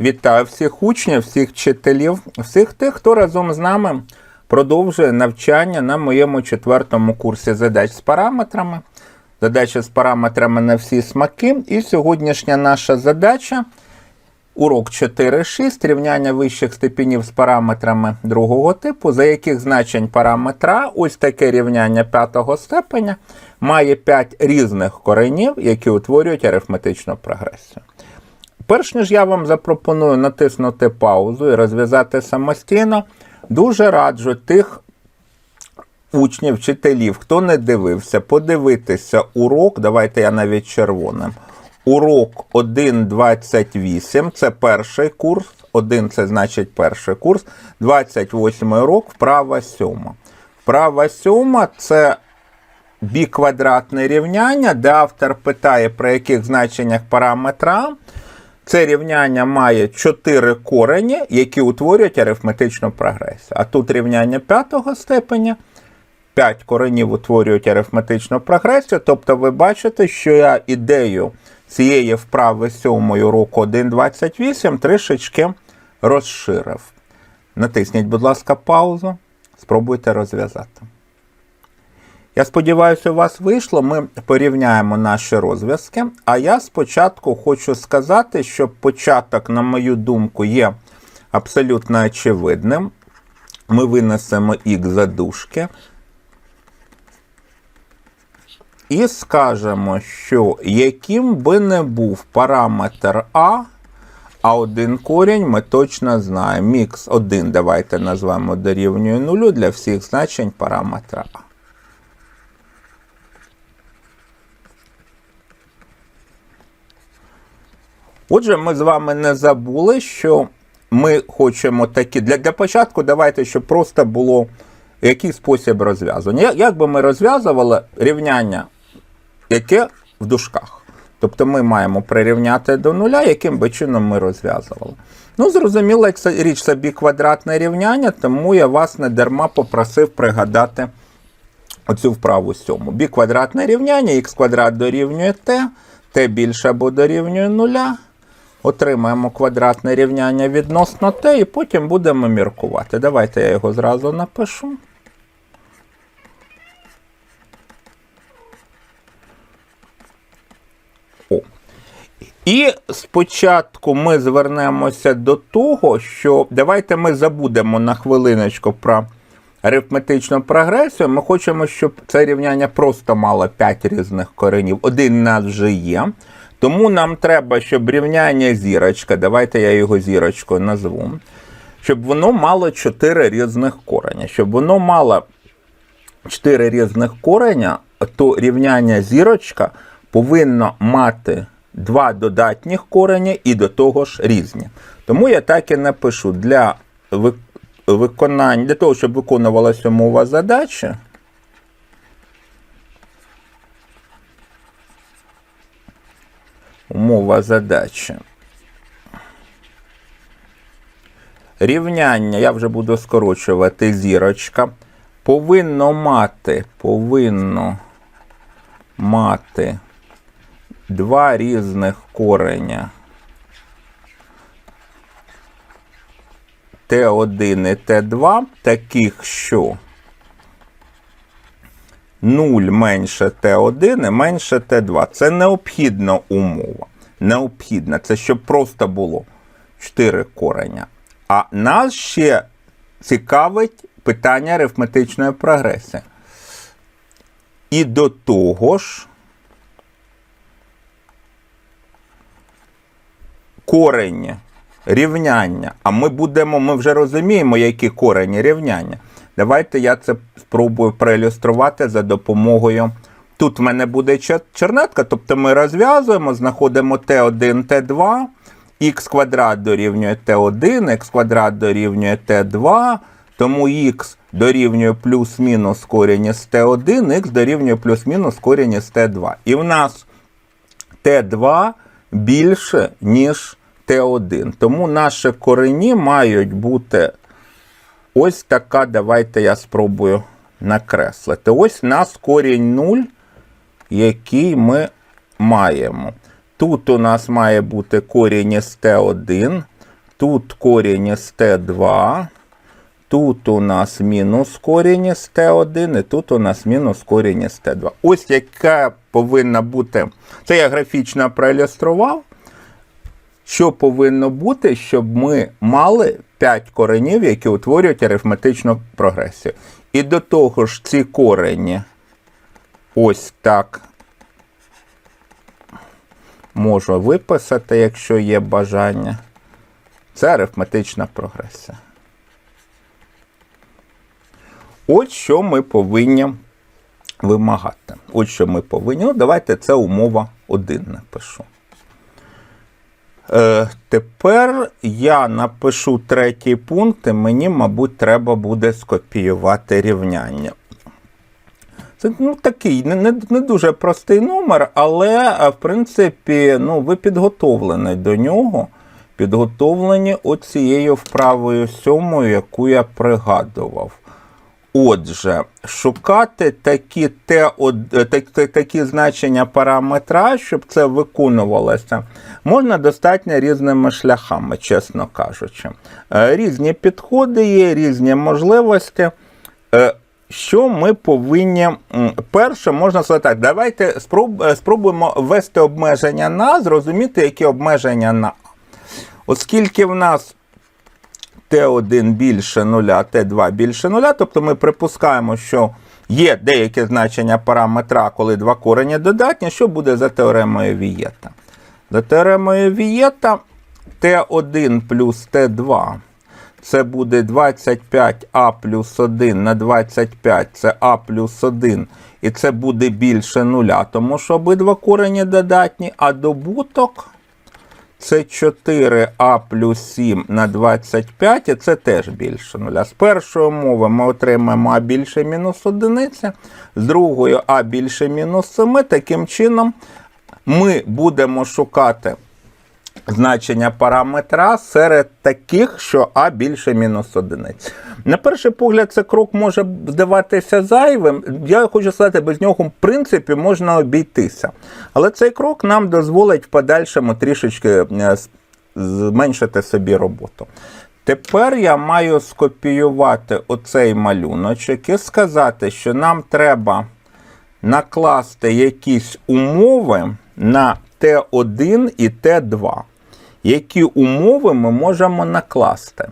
Вітаю всіх учнів, всіх вчителів, всіх тих, хто разом з нами продовжує навчання на моєму четвертому курсі задач з параметрами. Задача з параметрами на всі смаки. І сьогоднішня наша задача урок 4.6 рівняння вищих степенів з параметрами другого типу, за яких значень параметра ось таке рівняння п'ятого степеня має 5 різних коренів, які утворюють арифметичну прогресію. Перш ніж я вам запропоную натиснути паузу і розв'язати самостійно, дуже раджу тих учнів, вчителів, хто не дивився, подивитися урок. Давайте я навіть червоним. Урок 1.28 це перший курс. 1 це значить перший курс. 28 урок, вправа сьома. Вправа сьома це біквадратне рівняння, де автор питає, про яких значеннях параметра. Це рівняння має 4 корені, які утворюють арифметичну прогресію. А тут рівняння п'ятого степеня. 5 коренів утворюють арифметичну прогресію. Тобто ви бачите, що я ідею цієї вправи сьомої року 1.28 трішечки розширив. Натисніть, будь ласка, паузу. Спробуйте розв'язати. Я сподіваюся, у вас вийшло. Ми порівняємо наші розв'язки. А я спочатку хочу сказати, що початок, на мою думку, є абсолютно очевидним. Ми винесемо х за дужки. І скажемо, що яким би не був параметр А, а один корінь ми точно знаємо. Мікс 1 давайте назвемо дорівнює 0 для всіх значень параметра А. Отже, ми з вами не забули, що ми хочемо такі. Для, для початку давайте, щоб просто було який спосіб розв'язування. Як, як би ми розв'язували рівняння, яке в дужках? Тобто ми маємо прирівняти до нуля, яким би чином ми розв'язували. Ну, зрозуміло, це річ собі квадратне рівняння, тому я вас не дарма попросив пригадати оцю вправу сьому. Бі квадратне рівняння, х квадрат дорівнює t, t більше або дорівнює нуля. Отримаємо квадратне рівняння відносно t, і потім будемо міркувати. Давайте я його зразу напишу. О. І спочатку ми звернемося до того, що давайте ми забудемо на хвилиночку про арифметичну прогресію. Ми хочемо, щоб це рівняння просто мало 5 різних коренів. Один у нас вже є. Тому нам треба, щоб рівняння зірочка, давайте я його зірочкою назву, щоб воно мало 4 різних кореня. Щоб воно мало 4 різних кореня, то рівняння зірочка повинно мати два додатніх кореня і до того ж різні. Тому я так і напишу для виконання, для того, щоб виконувалася умова задачі. Умова задачі. Рівняння, я вже буду скорочувати зірочка. Повинно мати, повинно мати два різних кореня Т1 і Т2, таких, що 0 менше Т1 і менше Т2. Це необхідна умова. Необхідна. Це щоб просто було 4 кореня. А нас ще цікавить питання арифметичної прогресії. І до того ж, корені рівняння. А ми будемо, ми вже розуміємо, які корені рівняння. Давайте я це спробую проілюструвати за допомогою. Тут в мене буде чернетка, тобто ми розв'язуємо, знаходимо Т1, Т2, х квадрат дорівнює Т1, х квадрат дорівнює Т2, тому х дорівнює плюс-мінус корінь з Т1, х дорівнює плюс-мінус корінь з Т2. І в нас Т2 більше, ніж Т1. Тому наші корені мають бути ось така. Давайте я спробую накреслити. Ось у нас корінь 0, який ми маємо. Тут у нас має бути корінь із Т1. Тут корінь із Т2. Тут у нас мінус корінь із Т1, і тут у нас мінус корінь із Т2. Ось яка повинна бути. Це я графічно проілюстрував. Що повинно бути, щоб ми мали 5 коренів, які утворюють арифметичну прогресію. І до того ж, ці корені ось так можу виписати, якщо є бажання. Це арифметична прогресія. От що ми повинні вимагати. От що ми повинні. Ну, давайте це умова 1 напишу. Е, тепер я напишу третій пункт, і мені, мабуть, треба буде скопіювати рівняння. Це ну, такий не, не, дуже простий номер, але, е, в принципі, ну, ви підготовлені до нього. Підготовлені оцією вправою сьомою, яку я пригадував. Отже, шукати такі, те, е, так- так- такі значення параметра, щоб це виконувалося, можна достатньо різними шляхами, чесно кажучи. Е, Різні підходи є, різні можливості. Е, Що ми повинні. Перше, можна сказати так, давайте спробуємо ввести обмеження на, зрозуміти, які обмеження на. Оскільки в нас Т1 більше нуля, Т2 більше нуля, тобто ми припускаємо, що є деяке значення параметра, коли два корені додатні, що буде за теоремою Вієта? За теоремою Вієта Т1 плюс Т2 це буде 25А плюс 1 на 25, це А плюс 1, і це буде більше нуля, тому що обидва корені додатні, а добуток це 4а плюс 7 на 25, і це теж більше нуля. З першої умови ми отримаємо а більше мінус одиниця, з другої а більше мінус 7. Таким чином ми будемо шукати значення параметра серед таких, що а більше мінус одиниць. На перший погляд, це крок може здаватися зайвим. Я хочу сказати, без нього, в принципі, можна обійтися. Але цей крок нам дозволить в подальшому трішечки е, зменшити собі роботу. Тепер я маю скопіювати оцей малюночок і сказати, що нам треба накласти якісь умови на Т1 і Т2. Які умови ми можемо накласти?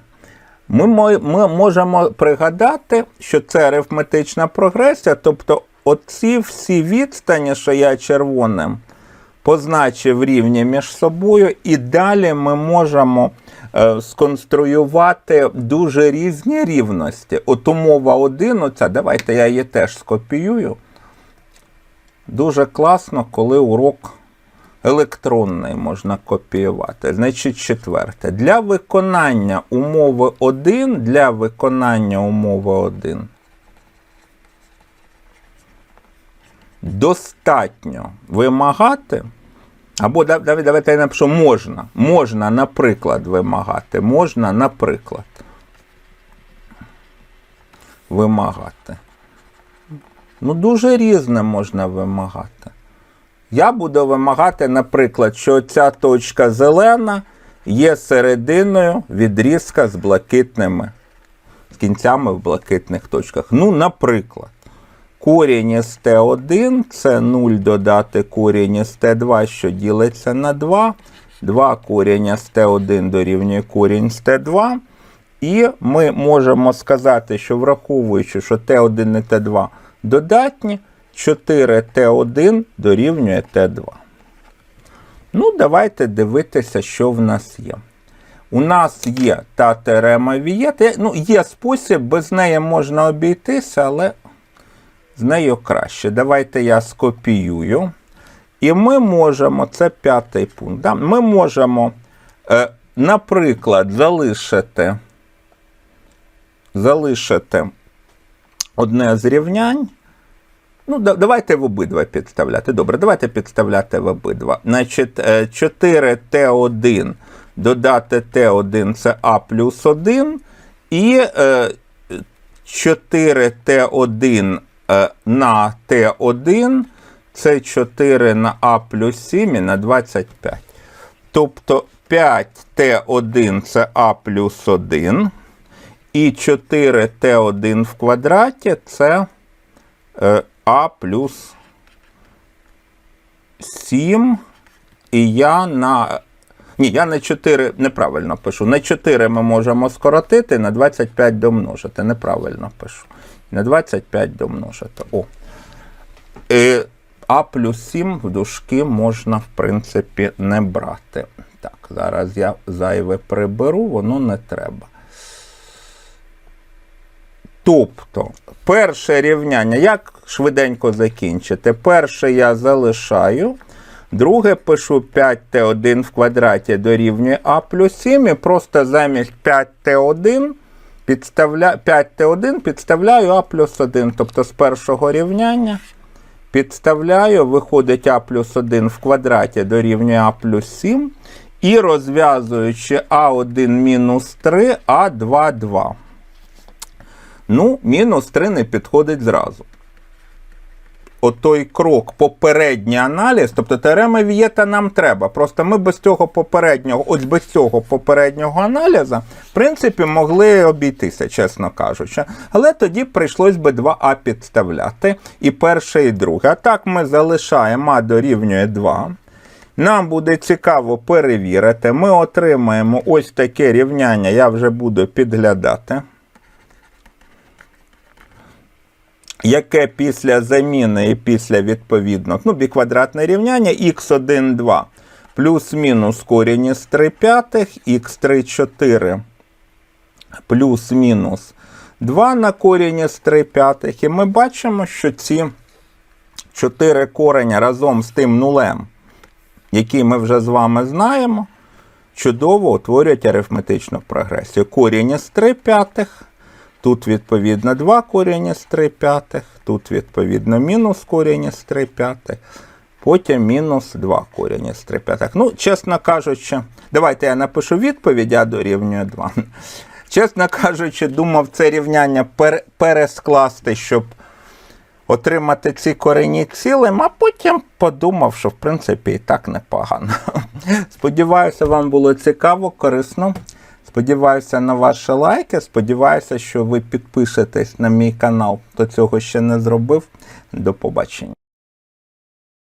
Ми, ми можемо пригадати, що це арифметична прогресія, тобто оці всі відстані, що я червоним позначив рівні між собою, і далі ми можемо е, сконструювати дуже різні рівності. От умова 1, оця, давайте я її теж скопіюю. Дуже класно, коли урок електронний можна копіювати. Значить, четверте. Для виконання умови 1, для виконання умови 1 достатньо вимагати. Або дав- дав- давайте я напишу можна. Можна, наприклад, вимагати. Можна, наприклад. Вимагати. Ну, дуже різне можна вимагати. Я буду вимагати, наприклад, що ця точка зелена є серединою відрізка з блакитними, з кінцями в блакитних точках. Ну, наприклад, корінь із Т1 це 0 додати корінь із Т2, що ділиться на 2. 2 корінь з Т1 дорівнює корінь з Т2. І ми можемо сказати, що враховуючи, що Т1 і Т2 додатні, 4Т1 дорівнює Т2. Ну, давайте дивитися, що в нас є. У нас є та теорема Вієта. Ну, є спосіб, без неї можна обійтися, але з нею краще. Давайте я скопіюю. І ми можемо, це п'ятий пункт. Да? Ми можемо, е, наприклад, залишити, залишити одне з рівнянь. Ну, да- давайте в обидва підставляти. Добре, давайте підставляти в обидва. Значить, е, 4Т1 додати Т1 це А плюс 1. І е, 4Т1 е, на Т1 це 4 на А плюс 7 і на 25. Тобто 5Т1 це А плюс 1. І 4Т1 в квадраті це е, А плюс 7. І я на. Ні, я на 4 неправильно пишу. На 4 ми можемо скоротити, на 25 домножити. Неправильно пишу. На 25 домножити. О. Е, а плюс 7 в дужки можна, в принципі, не брати. Так, зараз я зайве приберу, воно не треба. Тобто, перше рівняння, як швиденько закінчити? Перше я залишаю. Друге пишу 5Т1 в квадраті дорівнює А плюс 7. І просто замість 5Т1 підставля... 5Т1 підставляю А плюс 1. Тобто з першого рівняння підставляю, виходить А плюс 1 в квадраті дорівнює А плюс 7. І розв'язуючи А1 мінус 3, А2 2. Ну, мінус 3 не підходить зразу. Отой крок, попередній аналіз, тобто теорема Вієта нам треба. Просто ми без цього попереднього, ось без цього попереднього аналізу, в принципі, могли обійтися, чесно кажучи. Але тоді прийшлось би 2А підставляти. І перше, і друге. А так ми залишаємо А дорівнює 2. Нам буде цікаво перевірити. Ми отримаємо ось таке рівняння, я вже буду підглядати. Яке після заміни і після відповідно, ну, біквадратне рівняння х1, 2 плюс-мінус корінь із 3 п'ятих, х3, 4 плюс-мінус 2 на корінь із 3 п'ятих. І ми бачимо, що ці 4 кореня разом з тим нулем, який ми вже з вами знаємо, чудово утворюють арифметичну прогресію. Корінь із 3 п'ятих. Тут, відповідно, 2 корінь з 3 п'ятих, тут, відповідно, мінус корінь з 3 п'ятих, потім мінус 2 корінь з 3 п'ятих. Ну, чесно кажучи, давайте я напишу відповідь, а дорівнює 2. Чесно кажучи, думав це рівняння пер- перескласти, щоб отримати ці корені цілим, а потім подумав, що в принципі і так непогано. Сподіваюся, вам було цікаво, корисно. Сподіваюся на ваші лайки. Сподіваюся, що ви підпишетесь на мій канал, хто цього ще не зробив. До побачення.